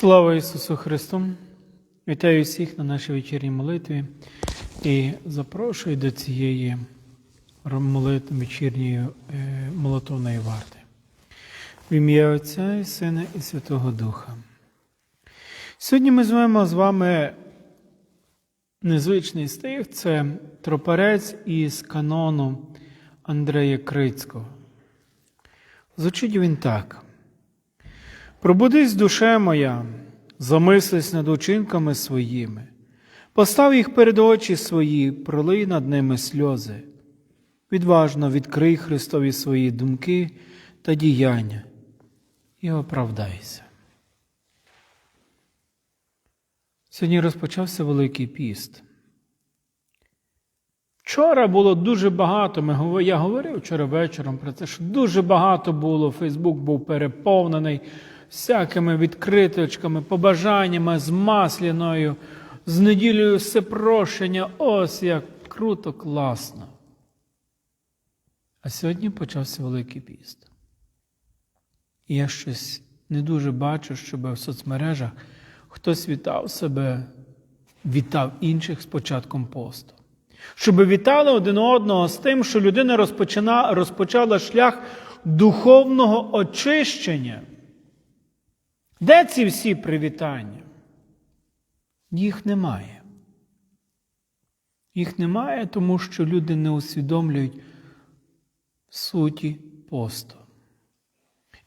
Слава Ісусу Христу! Вітаю всіх на нашій вечірній молитві і запрошую до цієї молитви вечірньої е, молитовної варти. В ім'я Отця і Сина і Святого Духа. Сьогодні ми звемо з вами незвичний стих це тропарець із канону Андрея Крицького. Звучить він так. Пробудись, душе моя, замислись над учинками своїми, постав їх перед очі свої, пролий над ними сльози. Відважно відкрий Христові свої думки та діяння і оправдайся. Сьогодні розпочався Великий піст. Вчора було дуже багато. Я говорив вчора вечором про це, що дуже багато було. Фейсбук був переповнений всякими відкриточками, побажаннями з масляною, з неділею всепрощення. Ось як круто, класно. А сьогодні почався Великий піст. І я щось не дуже бачу, щоб в соцмережах хтось вітав себе, вітав інших з початком посту. Щоб вітали один одного з тим, що людина розпочала шлях духовного очищення. Де ці всі привітання? Їх немає. Їх немає, тому що люди не усвідомлюють суті посту.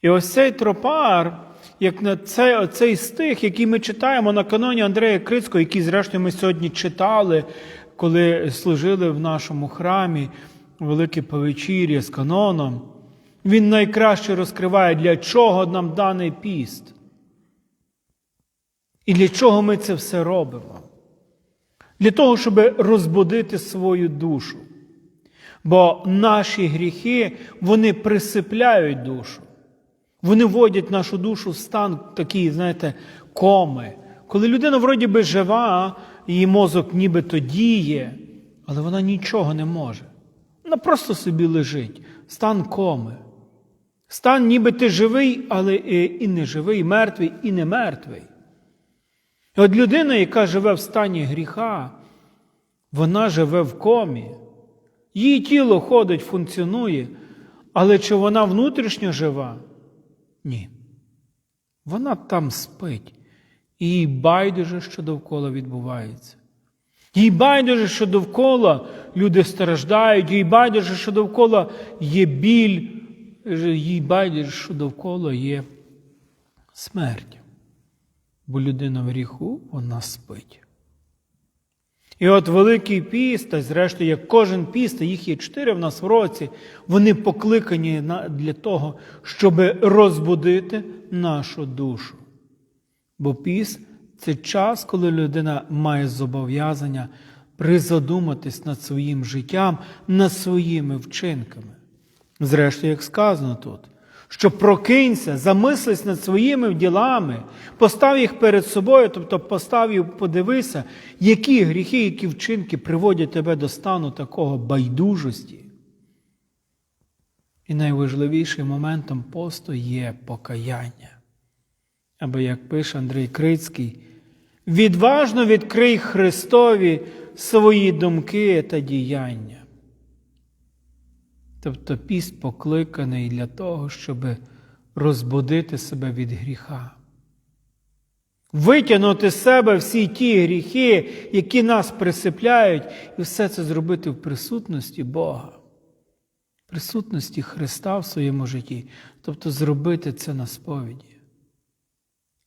І ось цей тропар, як на цей, оцей стих, який ми читаємо на каноні Андрея Крицького, який, зрештою, ми сьогодні читали, коли служили в нашому храмі Велике Повечір'я з каноном, він найкраще розкриває, для чого нам даний піст. І для чого ми це все робимо? Для того, щоб розбудити свою душу. Бо наші гріхи, вони присипляють душу. Вони вводять нашу душу в стан такий, знаєте, коми. Коли людина вроді би жива, її мозок нібито діє, але вона нічого не може. Вона просто собі лежить. Стан коми. Стан ніби ти живий, але і не живий, мертвий, і не мертвий. І от людина, яка живе в стані гріха, вона живе в комі. Її тіло ходить, функціонує, але чи вона внутрішньо жива? Ні. Вона там спить. І їй байдуже, що довкола відбувається. Їй байдуже, що довкола люди страждають, їй байдуже, що довкола є біль, їй байдуже, що довкола є смерть. Бо людина в гріху, вона спить. І от Великий піст, та зрештою, як кожен піст, їх є чотири в нас в році, вони покликані для того, щоб розбудити нашу душу. Бо піст це час, коли людина має зобов'язання призадуматись над своїм життям, над своїми вчинками. Зрештою, як сказано тут, що прокинься, замислись над своїми ділами, постав їх перед собою, тобто постав і подивися, які гріхи, які вчинки приводять тебе до стану такого байдужості. І найважливішим моментом посту є покаяння. Або, як пише Андрій Крицький, відважно відкрий Христові свої думки та діяння. Тобто піст покликаний для того, щоб розбудити себе від гріха. Витягнути з себе всі ті гріхи, які нас присипляють, і все це зробити в присутності Бога, в присутності Христа в своєму житті, тобто зробити це на сповіді.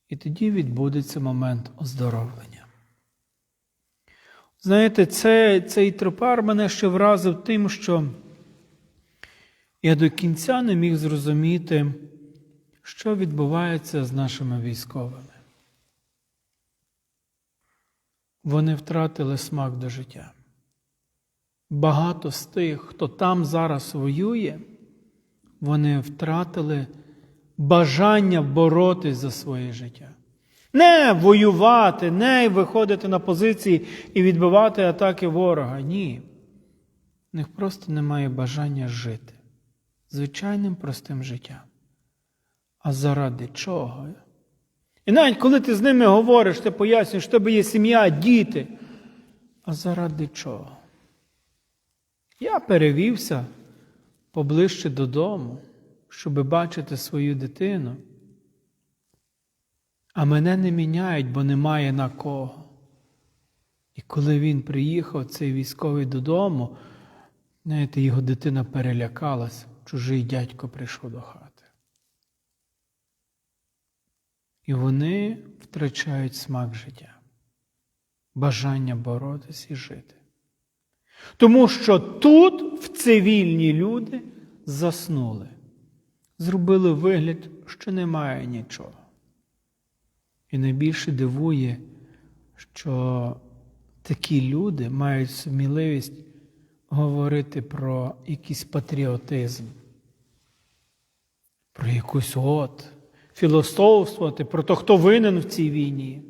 І тоді відбудеться момент оздоровлення. Знаєте, це, цей тропар мене ще вразив тим, що я до кінця не міг зрозуміти, що відбувається з нашими військовими. Вони втратили смак до життя. Багато з тих, хто там зараз воює, вони втратили бажання боротись за своє життя. Не воювати, не виходити на позиції і відбивати атаки ворога. Ні. В них просто немає бажання жити звичайним простим життям. А заради чого? І навіть коли ти з ними говориш, ти пояснюєш, що тебе є сім'я, діти. А заради чого? Я перевівся поближче додому, щоб бачити свою дитину. А мене не міняють, бо немає на кого. І коли він приїхав, цей військовий додому, знаєте, його дитина перелякалась, чужий дядько прийшов до хати. І вони втрачають смак життя, бажання боротися і жити. Тому що тут в цивільні люди заснули, зробили вигляд, що немає нічого. І найбільше дивує, що такі люди мають сміливість говорити про якийсь патріотизм, про якусь от, філософствувати, про те, хто винен в цій війні.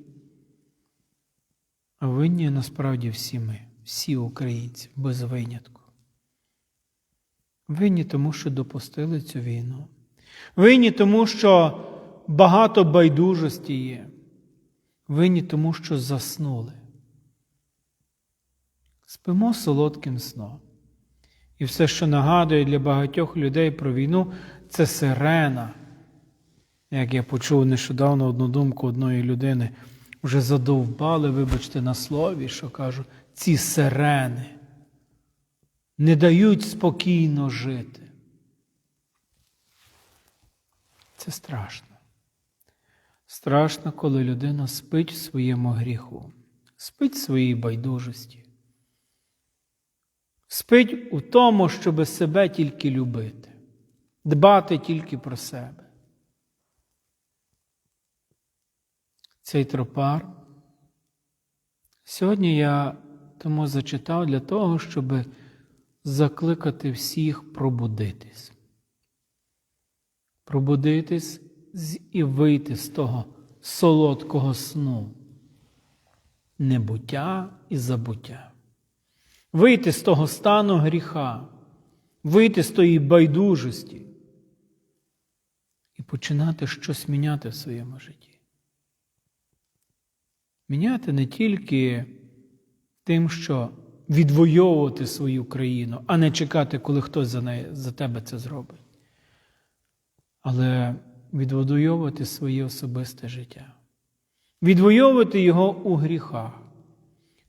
А винні насправді всі ми, всі українці, без винятку. Винні тому, що допустили цю війну. Винні тому, що багато байдужості є. Винні тому, що заснули. Спимо солодким сном. І все, що нагадує для багатьох людей про війну, це сирена. Як я почув нещодавно одну думку одної людини, вже задовбали, вибачте, на слові, що кажу, ці сирени не дають спокійно жити. Це страшно. Страшно, коли людина спить в своєму гріху, спить в своїй байдужості, спить у тому, щоб себе тільки любити, дбати тільки про себе. Цей тропар. Сьогодні я тому зачитав для того, щоб закликати всіх пробудитись. Пробудитись і вийти з того солодкого сну, небуття і забуття, вийти з того стану гріха, вийти з тої байдужості і починати щось міняти в своєму житті. Міняти не тільки тим, що відвоювати свою країну, а не чекати, коли хтось за, неї, за тебе це зробить. Але відвоювати своє особисте життя, відвоювати його у гріхах,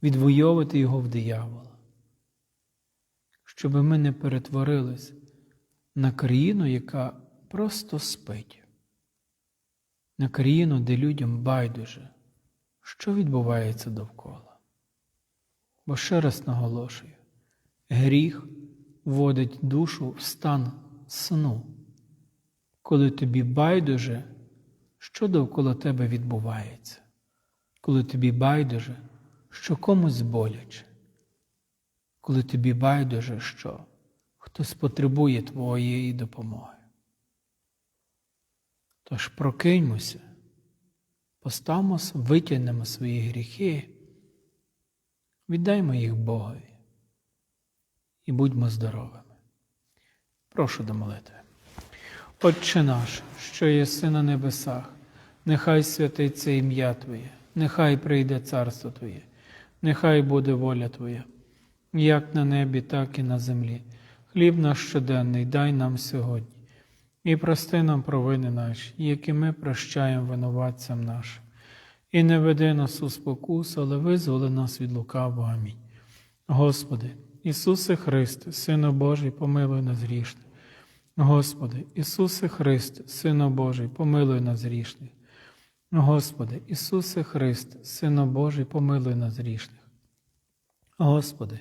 відвоювати його в диявола, щоб ми не перетворились на країну, яка просто спить, на країну, де людям байдуже, що відбувається довкола. Бо ще раз наголошую, гріх вводить душу в стан сну коли тобі байдуже, що довкола тебе відбувається, коли тобі байдуже, що комусь боляче, коли тобі байдуже, що хтось потребує твоєї допомоги. Тож прокиньмося, поставмо, витягнемо свої гріхи, віддаймо їх Богові і будьмо здоровими. Прошу до молитви. Отче наш, що єси на небесах, нехай святиться ім'я Твоє, нехай прийде царство Твоє, нехай буде воля Твоя, як на небі, так і на землі. Хліб наш щоденний дай нам сьогодні, і прости нам провини наші, які ми прощаємо винуватцям нашим. І не веди нас у спокусу, але визволи нас від лукавого. Амінь. Господи, Ісусе Христе, Сину Божий, помилуй нас грішних. Господи, Ісусе Христе, Сино Божий, помилуй нас грішних. Господи, Ісусе Христе, Сино Божий, помилуй нас грішних. Господи,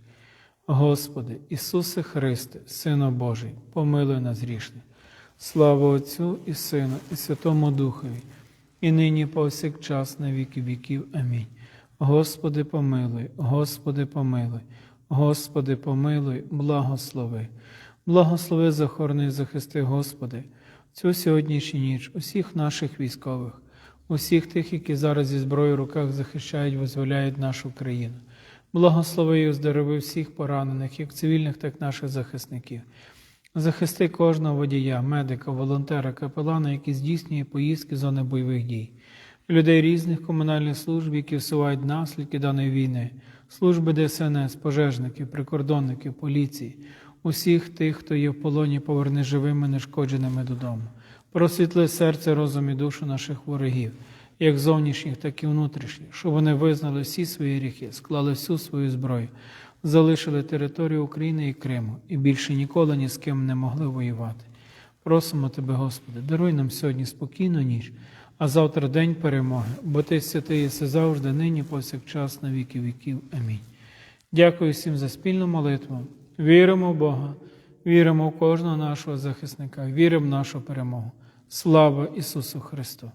Господи, Ісусе Христе, Сино Божий, помилуй нас грішних. Слава Отцю і Сину, і Святому Духові, і нині повсякчас на віки віків. Амінь. Господи, помилуй, Господи, помилуй, Господи, помилуй, благослови. Благослови, захорони, захисти, Господи, цю сьогоднішню ніч, усіх наших військових, усіх тих, які зараз зі зброєю в руках захищають, визволяють нашу країну. Благослови і оздорови всіх поранених, як цивільних, так і наших захисників. Захисти кожного водія, медика, волонтера, капелана, які здійснює поїздки з зони бойових дій, людей різних комунальних служб, які всувають наслідки даної війни, служби ДСНС, пожежників, прикордонників, поліції, усіх тих, хто є в полоні, поверни живими, нешкодженими додому. Просвітли серце, розум і душу наших ворогів, як зовнішніх, так і внутрішніх, щоб вони визнали всі свої гріхи, склали всю свою зброю, залишили територію України і Криму і більше ніколи ні з ким не могли воювати. Просимо Тебе, Господи, даруй нам сьогодні спокійну ніч, а завтра день перемоги, бо Ти святий єси завжди, нині, повсякчас, на віки віків. Амінь. Дякую всім за спільну молитву. Віримо в Бога, віримо в кожного нашого захисника, віримо в нашу перемогу. Слава Ісусу Христу!